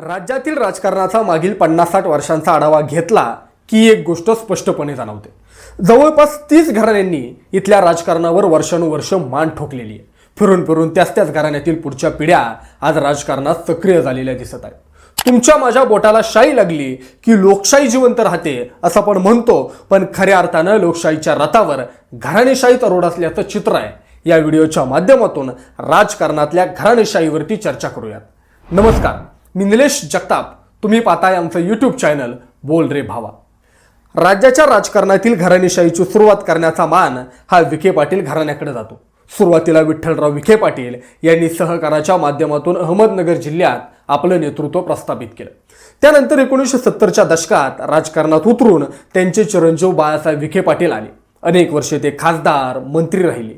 राज्यातील राजकारणाचा मागील पन्नास साठ वर्षांचा आढावा घेतला की एक गोष्ट स्पष्टपणे जाणवते. जवळपास तीस घराण्यांनी इथल्या राजकारणावर वर्षानुवर्ष मान ठोकलेली आहे. फिरून फिरून त्याच त्याच घराण्यातील पुढच्या पिढ्या आज राजकारणात सक्रिय झालेल्या दिसत आहेत. तुमच्या माझ्या बोटाला शाई लागली की लोकशाही जिवंत राहते असं आपण म्हणतो पण खऱ्या अर्थानं लोकशाहीच्या रथावर घराणेशाही तरोड असल्याचं चित्र आहे. या व्हिडिओच्या माध्यमातून राजकारणातल्या घराणेशाहीवरती चर्चा करूयात. नमस्कार. मी निलेश जगताप. तुम्ही पाहताय आमचं यूट्यूब चॅनल बोल रे भावा. राज्याच्या राजकारणातील घराणेशाहीची सुरुवात करण्याचा मान हा विखे पाटील घराण्याकडे जातो. सुरुवातीला विठ्ठलराव विखे पाटील यांनी सहकाराच्या माध्यमातून अहमदनगर जिल्ह्यात आपलं नेतृत्व प्रस्थापित केलं. त्यानंतर एकोणीसशे सत्तरच्या दशकात राजकारणात उतरून त्यांचे चिरंजीव बाळासाहेब विखे पाटील आले. अनेक वर्षे ते खासदार मंत्री राहिले.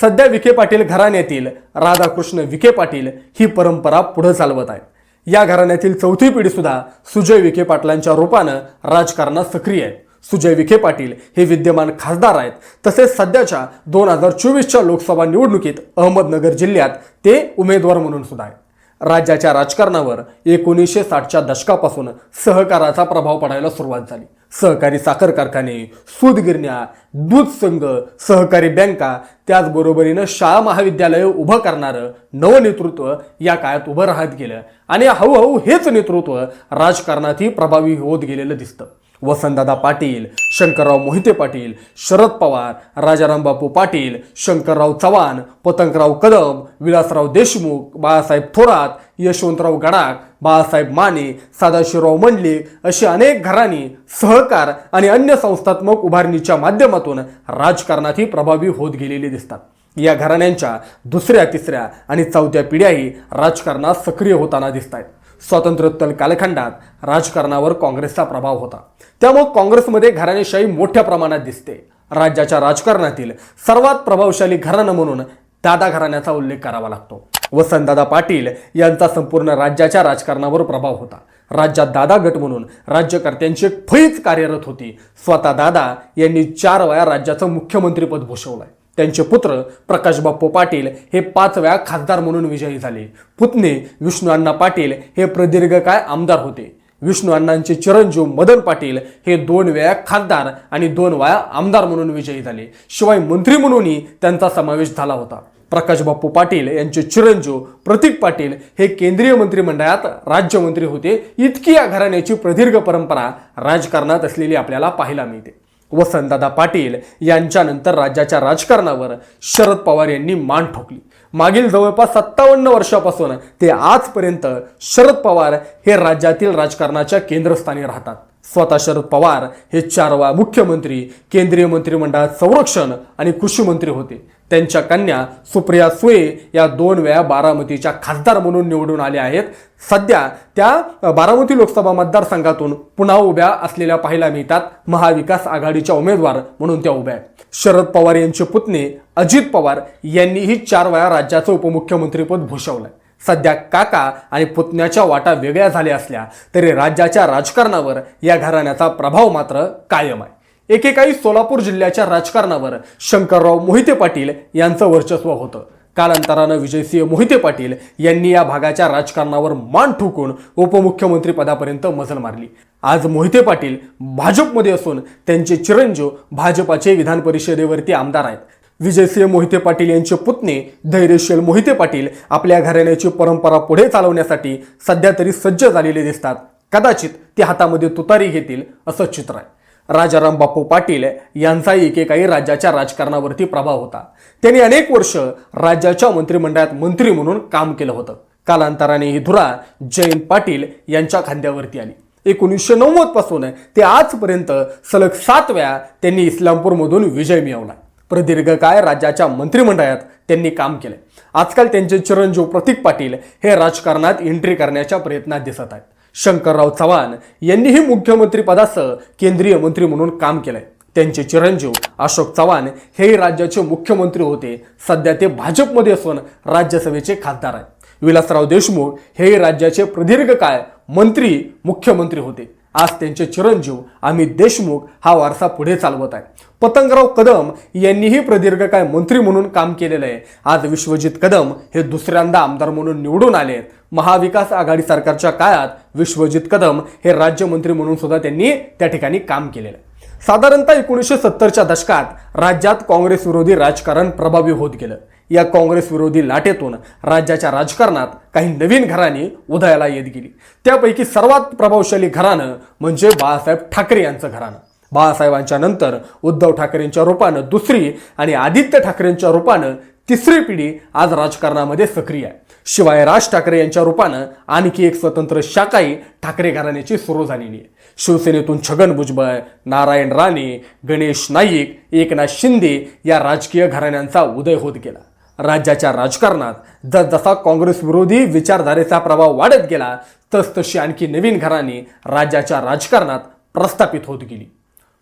सध्या विखे पाटील घराण्यातील राधाकृष्ण विखे पाटील ही परंपरा पुढे चालवत आहेत. या घराण्यातील चौथी पिढी सुद्धा सुजय विखे पाटलांच्या रूपानं राजकारणात सक्रिय आहे सुजय विखे पाटील हे विद्यमान खासदार आहेत. तसेच सध्याच्या दोन हजार चोवीसच्या लोकसभा निवडणुकीत अहमदनगर जिल्ह्यात ते उमेदवार म्हणून सुद्धा आहेत. राज्याच्या राजकारणावर एकोणीसशे साठच्या दशकापासून सहकाराचा प्रभाव पडायला सुरुवात झाली. सहकारी साखर कारखाने सूतगिरण्या दूध संघ सहकारी बँका त्याचबरोबरीनं शाळा महाविद्यालय उभं करणारं नवनेतृत्व या काळात उभं राहत गेलं. आणि हळूहळू हेच नेतृत्व राजकारणातही प्रभावी होत गेलेलं दिसतं. वसंतदादा पाटील शंकरराव मोहिते पाटील शरद पवार राजाराम बापू पाटील शंकरराव चव्हाण पतंगराव कदम विलासराव देशमुख बाळासाहेब थोरात यशवंतराव गडाख बाळासाहेब माने सदाशिवराव मंडलिक अशी अनेक घराणी सहकार आणि अन्य संस्थात्मक उभारणीच्या माध्यमातून राजकारणातही प्रभावी होत गेलेली दिसतात. या घराण्यांच्या दुसऱ्या तिसऱ्या आणि चौथ्या पिढ्याही राजकारणात सक्रिय होताना दिसत आहेत स्वातंत्र्योत्तर कालखंडात राजकारणावर काँग्रेसचा प्रभाव होता. त्यामुळे काँग्रेसमध्ये घराणेशाही मोठ्या प्रमाणात दिसते. राज्याच्या राजकारणातील सर्वात प्रभावशाली घराणं म्हणून दादा घराण्याचा उल्लेख करावा लागतो. वसंतदादा पाटील यांचा संपूर्ण राज्याच्या राजकारणावर प्रभाव होता. राज्यात दादा गट म्हणून राज्यकर्त्यांची एक फळीच कार्यरत होती. स्वतः दादा यांनी चार वेळा राज्याचं मुख्यमंत्रीपद भूषवलंय. त्यांचे पुत्र प्रकाश बाप्पू पाटील हे पाच वेळा खासदार म्हणून विजयी झाले. पुतणे विष्णू अण्णा पाटील हे प्रदीर्घ काळ आमदार होते. विष्णू अण्णांचे चिरंजीव मदन पाटील हे दोन वेळा खासदार आणि दोन वेळा आमदार म्हणून विजयी झाले. शिवाय मंत्री म्हणूनही त्यांचा समावेश झाला होता. प्रकाश बाप्पू पाटील यांचे चिरंजीव प्रतीक पाटील हे केंद्रीय मंत्रिमंडळात राज्यमंत्री होते. इतकी या घराण्याची प्रदीर्घ परंपरा राजकारणात असलेली आपल्याला पाहायला मिळते. वसंतदादा पाटील यांच्यानंतर राज्याच्या राजकारणावर शरद पवार यांनी मान ठोकली. मागील जवळपास सत्तावन्न वर्षापासून ते आजपर्यंत शरद पवार हे राज्यातील राजकारणाच्या केंद्रस्थानी राहतात. स्वतः शरद पवार हे चार वेळा मुख्यमंत्री केंद्रीय मंत्रिमंडळात संरक्षण आणि कृषी मंत्री होते. त्यांच्या कन्या सुप्रिया सुळे या दोन वेळा बारामतीच्या खासदार म्हणून निवडून आल्या आहेत. सध्या त्या बारामती लोकसभा मतदारसंघातून पुन्हा उभ्या असलेल्या पाहायला मिळतात महाविकास आघाडीच्या उमेदवार म्हणून त्या उभ्या आहेत. शरद पवार यांचे पुतणे अजित पवार यांनीही चार वेळा राज्याचं उपमुख्यमंत्रीपद भूषवलं सध्या काका आणि पुतण्याच्या वाटा वेगळ्या झाल्या असल्या तरी राज्याच्या राजकारणावर या घराण्याचा प्रभाव मात्र कायम आहे. एकेकाळी सोलापूर जिल्ह्याच्या राजकारणावर शंकरराव मोहिते पाटील यांचं वर्चस्व होतं. कालांतरानं विजयसिंह मोहिते पाटील यांनी या भागाच्या राजकारणावर मान ठोकून उपमुख्यमंत्री पदापर्यंत मजल मारली. आज मोहिते पाटील भाजपमध्ये असून त्यांचे चिरंजीव भाजपाचे विधान परिषदेवरती आमदार आहेत. विजयसिंह मोहिते पाटील यांचे पुतणे धैर्यशील मोहिते पाटील आपल्या घराण्याची परंपरा पुढे चालवण्यासाठी सध्या तरी सज्ज झालेले दिसतात. कदाचित ते हातामध्ये तुतारी घेतील असं चित्र आहे. राजाराम बापू पाटील यांचा एकेकाळी राज्याच्या राजकारणावरती प्रभाव होता. त्यांनी अनेक वर्ष राज्याच्या मंत्रिमंडळात मंत्री म्हणून काम केलं होतं. कालांतराने ही धुरा जयंत पाटील यांच्या खांद्यावरती आली. एकोणीसशे नव्वदपासून ते आजपर्यंत सलग सात वेळा त्यांनी इस्लामपूरमधून विजय मिळवला. प्रदीर्घकाळ राज्याच्या मंत्रिमंडळात त्यांनी काम केलंय. आजकाल त्यांचे चिरंजीव प्रतीक पाटील हे राजकारणात एंट्री करण्याच्या प्रयत्नात दिसत आहेत. शंकरराव चव्हाण यांनीही मुख्यमंत्रीपदासह केंद्रीय मंत्री म्हणून काम केलंय. त्यांचे चिरंजीव अशोक चव्हाण हेही राज्याचे मुख्यमंत्री होते. सध्या ते भाजपमध्ये असून राज्यसभेचे खासदार आहेत. विलासराव देशमुख हेही राज्याचे प्रदीर्घ काळ मंत्री मुख्यमंत्री होते. आज त्यांचे चिरंजीव अमित देशमुख हा वारसा पुढे चालवत आहे पतंगराव कदम यांनीही प्रदीर्घ काय मंत्री म्हणून काम केलेलं आहे. आज विश्वजित कदम हे दुसऱ्यांदा आमदार म्हणून निवडून आले आहेत. महाविकास आघाडी सरकारच्या काळात विश्वजित कदम हे राज्यमंत्री म्हणून सुद्धा त्यांनी त्या ठिकाणी काम केलेलं आहे. साधारणतः एकोणीसशे सत्तरच्या दशकात राज्यात काँग्रेस विरोधी राजकारण प्रभावी होत गेलं. या काँग्रेस विरोधी लाटेतून राज्याच्या राजकारणात काही नवीन घराणी उदयाला येत गेली. त्यापैकी सर्वात प्रभावशाली घराणं म्हणजे बाळासाहेब ठाकरे यांचं घराणं. बाळासाहेबांच्या नंतर उद्धव ठाकरेंच्या रूपानं दुसरी आणि आदित्य ठाकरेंच्या रूपानं तिसरी पिढी आज राजकारणामध्ये सक्रिय आहे. शिवाय राज ठाकरे यांच्या रूपानं आणखी एक स्वतंत्र शाखाही ठाकरे घराण्याची सुरू झालेली आहे. शिवसेनेतून छगन भुजबळ नारायण राणे गणेश नाईक एकनाथ शिंदे या राजकीय घराण्यांचा उदय होत गेला. राज्याच्या राजकारणात जसजसा काँग्रेस विरोधी विचारधारेचा प्रभाव वाढत गेला तसतशी आणखी नवीन घराणी राज्याच्या राजकारणात प्रस्थापित होत गेली.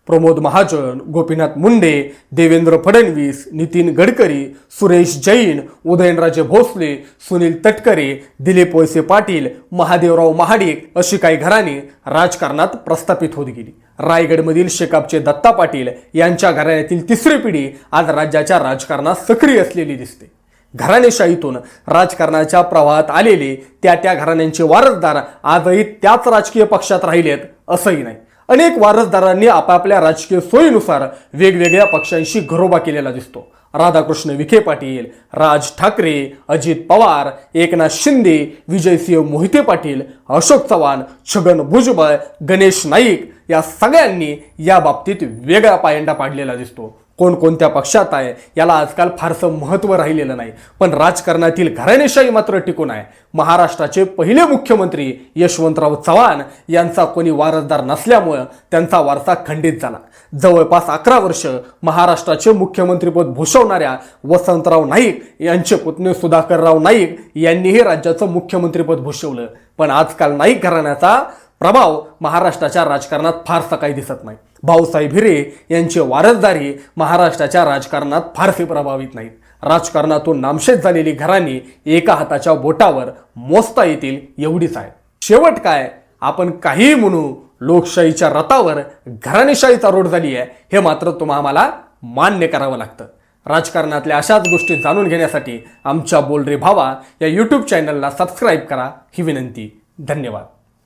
प्रमोद महाजन गोपीनाथ मुंडे देवेंद्र फडणवीस नितीन गडकरी सुरेश जैन उदयनराजे भोसले सुनील तटकरे दिलीप वळसे पाटील महादेवराव महाडिक अशी काही घराणी राजकारणात प्रस्थापित होत गेली. रायगडमधील शेकापचे दत्ता पाटील यांच्या घराण्यातील तिसरी पिढी आज राज्याच्या राजकारणात सक्रिय असलेली दिसते. घराणेशाहीतून राजकारणाच्या प्रवाहात आलेले त्या त्या घराण्यांचे वारसदार आजही त्याच राजकीय पक्षात राहिलेत असंही नाही. अनेक वारसदारांनी आपापल्या राजकीय सोयीनुसार वेगवेगळ्या पक्षांशी घरोबा केलेला दिसतो. राधाकृष्ण विखे पाटील राज ठाकरे अजित पवार एकनाथ शिंदे विजयसिंह मोहिते पाटील अशोक चव्हाण छगन भुजबळ गणेश नाईक या सगळ्यांनी या बाबतीत वेगळा पायंडा पाडलेला दिसतो. कोणकोणत्या पक्षात आहे याला आजकाल फारसं महत्त्व राहिलेलं नाही. पण राजकारणातील घराणेशाही मात्र टिकून आहे. महाराष्ट्राचे पहिले मुख्यमंत्री यशवंतराव चव्हाण यांचा कोणी वारसदार नसल्यामुळं त्यांचा वारसा खंडित झाला. जवळपास अकरा वर्ष महाराष्ट्राचे मुख्यमंत्रीपद भूषवणाऱ्या वसंतराव नाईक यांचे पुतणे सुधाकरराव नाईक यांनीही राज्याचं मुख्यमंत्रीपद भूषवलं. पण आजकाल नाईक घराण्याचा प्रभाव महाराष्ट्राच्या राजकारणात फारसा काही दिसत नाही. भाऊसाहेब हिरे यांची वारसदारी महाराष्ट्राच्या राजकारणात फारसे प्रभावित नाहीत. राजकारणातून नामशेष झालेली घराणी एका हाताच्या बोटावर मोजता येतील एवढीच आहे. शेवट काय? आपण काहीही म्हणू लोकशाहीच्या रथावर घराणेशाहीचा रोड झाली आहे हे मात्र तुम्हा आम्हाला मान्य करावं लागतं. राजकारणातल्या अशाच गोष्टी जाणून घेण्यासाठी आमच्या बोल रे भावा या यूट्यूब चॅनलला सबस्क्राईब करा. ही विनंती. धन्यवाद.